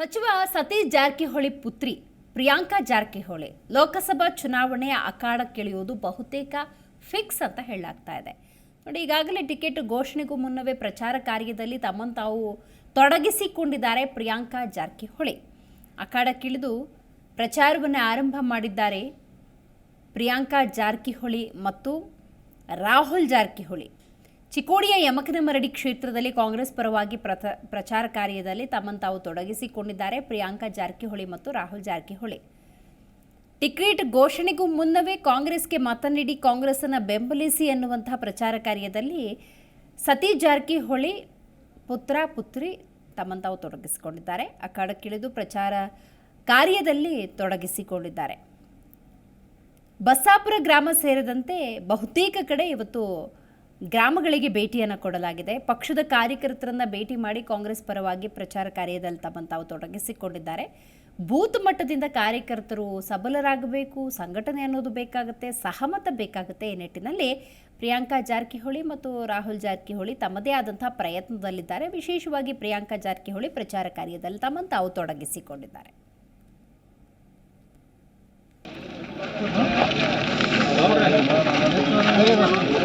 ಸಚಿವ ಸತೀಶ್ ಜಾರಕಿಹೊಳಿ ಪುತ್ರಿ ಪ್ರಿಯಾಂಕಾ ಜಾರಕಿಹೊಳಿ ಲೋಕಸಭಾ ಚುನಾವಣೆಯ ಅಖಾಡಕ್ಕಿಳಿಯುವುದು ಬಹುತೇಕ ಫಿಕ್ಸ್ ಅಂತ ಹೇಳಲಾಗ್ತಾ ಇದೆ. ನೋಡಿ, ಈಗಾಗಲೇ ಟಿಕೆಟ್ ಘೋಷಣೆಗೂ ಮುನ್ನವೇ ಪ್ರಚಾರ ಕಾರ್ಯದಲ್ಲಿ ತಮ್ಮನ್ನು ತಾವು ತೊಡಗಿಸಿಕೊಂಡಿದ್ದಾರೆ ಪ್ರಿಯಾಂಕಾ ಜಾರಕಿಹೊಳಿ. ಅಖಾಡಕ್ಕಿಳಿದು ಪ್ರಚಾರವನ್ನು ಆರಂಭ ಮಾಡಿದ್ದಾರೆ ಪ್ರಿಯಾಂಕಾ ಜಾರಕಿಹೊಳಿ ಮತ್ತು ರಾಹುಲ್ ಜಾರಕಿಹೊಳಿ. ಚಿಕ್ಕೋಡಿಯ ಯಮಕನಮರಡಿ ಕ್ಷೇತ್ರದಲ್ಲಿ ಕಾಂಗ್ರೆಸ್ ಪರವಾಗಿ ಪ್ರಥ, ಪ್ರಚಾರ ಕಾರ್ಯದಲ್ಲಿ ತಮ್ಮನ್ನು ತಾವು ತೊಡಗಿಸಿಕೊಂಡಿದ್ದಾರೆ ಪ್ರಿಯಾಂಕಾ ಜಾರಕಿಹೊಳಿ ಮತ್ತು ರಾಹುಲ್ ಜಾರಕಿಹೊಳಿ. ಟಿಕೆಟ್ ಘೋಷಣೆಗೂ ಮುನ್ನವೇ ಕಾಂಗ್ರೆಸ್ಗೆ ಮತ ನೀಡಿ ಕಾಂಗ್ರೆಸ್ಸನ್ನು ಬೆಂಬಲಿಸಿ ಎನ್ನುವಂತಹ ಪ್ರಚಾರ ಕಾರ್ಯದಲ್ಲಿ ಸತೀಶ್ ಜಾರಕಿಹೊಳಿ ಪುತ್ರ, ಪುತ್ರಿ ತಮ್ಮನ್ನು ತಾವು ತೊಡಗಿಸಿಕೊಂಡಿದ್ದಾರೆ. ಅಖಾಡಕ್ಕಿಳಿದು ಪ್ರಚಾರ ಕಾರ್ಯದಲ್ಲಿ ತೊಡಗಿಸಿಕೊಂಡಿದ್ದಾರೆ. ಬಸ್ಸಾಪುರ ಗ್ರಾಮ ಸೇರಿದಂತೆ ಬಹುತೇಕ ಕಡೆ ಇವತ್ತು ಗ್ರಾಮಗಳಿಗೆ ಭೇಟಿಯನ್ನು ಕೊಡಲಾಗಿದೆ. ಪಕ್ಷದ ಕಾರ್ಯಕರ್ತರನ್ನ ಭೇಟಿ ಮಾಡಿ ಕಾಂಗ್ರೆಸ್ ಪರವಾಗಿ ಪ್ರಚಾರ ಕಾರ್ಯದಲ್ಲಿ ತಮ್ಮ ತಾವು ತೊಡಗಿಸಿಕೊಂಡಿದ್ದಾರೆ. ಬೂತ್ ಮಟ್ಟದಿಂದ ಕಾರ್ಯಕರ್ತರು ಸಬಲರಾಗಬೇಕು, ಸಂಘಟನೆ ಅನ್ನೋದು ಬೇಕಾಗುತ್ತೆ, ಸಹಮತ ಬೇಕಾಗುತ್ತೆ ಈ ನಿಟ್ಟಿನಲ್ಲಿ ಪ್ರಿಯಾಂಕಾ ಜಾರಕಿಹೊಳಿ ಮತ್ತು ರಾಹುಲ್ ಜಾರಕಿಹೊಳಿ ತಮ್ಮದೇ ಆದಂತಹ ಪ್ರಯತ್ನದಲ್ಲಿದ್ದಾರೆ. ವಿಶೇಷವಾಗಿ ಪ್ರಿಯಾಂಕಾ ಜಾರಕಿಹೊಳಿ ಪ್ರಚಾರ ಕಾರ್ಯದಲ್ಲಿ ತಮ್ಮನ್ನು ತಾವು ತೊಡಗಿಸಿಕೊಂಡಿದ್ದಾರೆ.